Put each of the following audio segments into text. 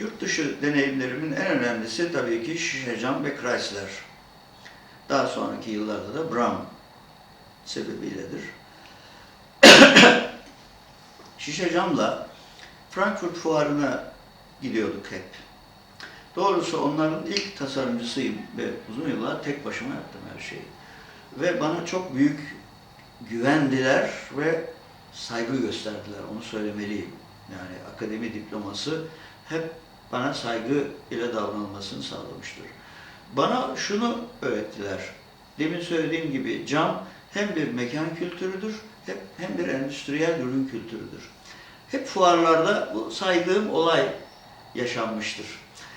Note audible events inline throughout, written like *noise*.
Yurt dışı deneyimlerimin en önemlisi tabii ki Şişecam ve Chrysler. Daha sonraki yıllarda da Brown sebebiyledir. *coughs* Şişecam'la Frankfurt Fuarı'na gidiyorduk hep. Doğrusu onların ilk tasarımcısıyım ve uzun yıllar tek başıma yaptım her şeyi. Ve bana çok büyük güvendiler ve saygı gösterdiler, onu söylemeliyim. Yani akademi diploması hep bana saygı ile davranılmasını sağlamıştır. Bana şunu öğrettiler. Demin söylediğim gibi cam hem bir mekan kültürüdür hem bir endüstriyel ürün kültürüdür. Hep fuarlarda bu saydığım olay yaşanmıştır.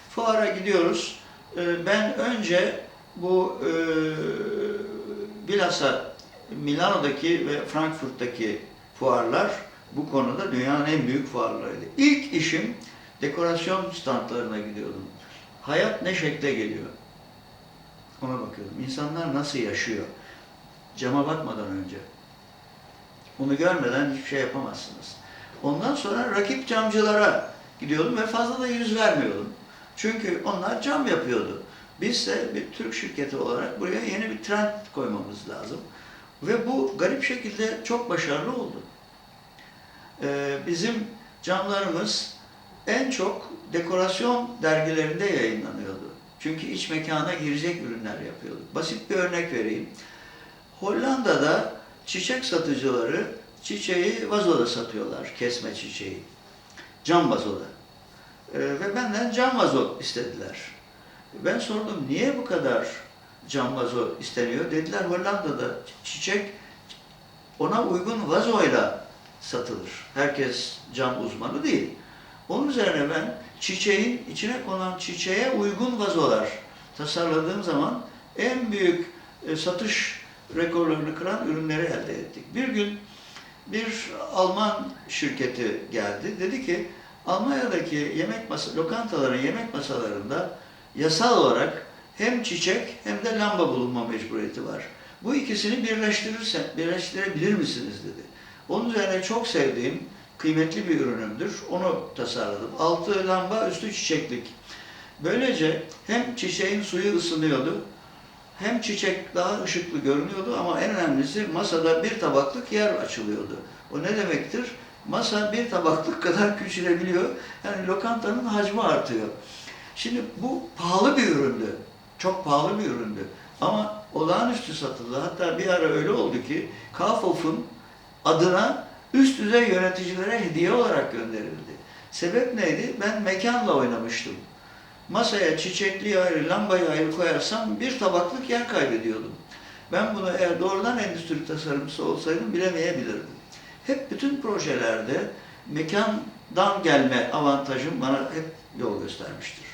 Fuara gidiyoruz. Ee, Ben önce bu e, bilhassa Milano'daki ve Frankfurt'taki fuarlar bu konuda dünyanın en büyük fuarlarıydı. İlk işim dekorasyon standlarına gidiyordum. Hayat ne şekle geliyor? Ona bakıyordum. İnsanlar nasıl yaşıyor? Cama bakmadan önce. Onu görmeden hiçbir şey yapamazsınız. Ondan sonra rakip camcılara gidiyordum ve fazla da yüz vermiyordum. Çünkü onlar cam yapıyordu. Biz de bir Türk şirketi olarak buraya yeni bir trend koymamız lazım. Ve bu garip şekilde çok başarılı oldu. Ee, bizim camlarımız en çok dekorasyon dergilerinde yayınlanıyordu. Çünkü iç mekana girecek ürünler yapıyorduk. Basit bir örnek vereyim. Hollanda'da çiçek satıcıları çiçeği vazoda satıyorlar, kesme çiçeği. Cam vazoda. Ee, ve benden cam vazo istediler. Ben sordum niye bu kadar cam vazo isteniyor? Dediler Hollanda'da çiçek ona uygun vazoyla satılır. Herkes cam uzmanı değil. Onun üzerine ben çiçeğin içine konan çiçeğe uygun vazolar tasarladığım zaman en büyük e, satış rekorlarını kıran ürünleri elde ettik. Bir gün bir Alman şirketi geldi. Dedi ki Almanya'daki yemek masa, lokantaların yemek masalarında yasal olarak hem çiçek hem de lamba bulunma mecburiyeti var. Bu ikisini birleştirirsen, birleştirebilir misiniz dedi. Onun üzerine çok sevdiğim kıymetli bir ürünümdür. Onu tasarladım. Altı lamba, üstü çiçeklik. Böylece hem çiçeğin suyu ısınıyordu, hem çiçek daha ışıklı görünüyordu ama en önemlisi masada bir tabaklık yer açılıyordu. O ne demektir? Masa bir tabaklık *laughs* kadar küçülebiliyor. Yani lokantanın hacmi artıyor. Şimdi bu pahalı bir üründü. Çok pahalı bir üründü. Ama olağanüstü satıldı. Hatta bir ara öyle oldu ki Kaufhoff'un adına üst düzey yöneticilere hediye olarak gönderildi. Sebep neydi? Ben mekanla oynamıştım. Masaya çiçekli ayrı, lambayı ayrı koyarsam bir tabaklık yer kaybediyordum. Ben bunu eğer doğrudan endüstri tasarımcısı olsaydım bilemeyebilirdim. Hep bütün projelerde mekandan gelme avantajım bana hep yol göstermiştir.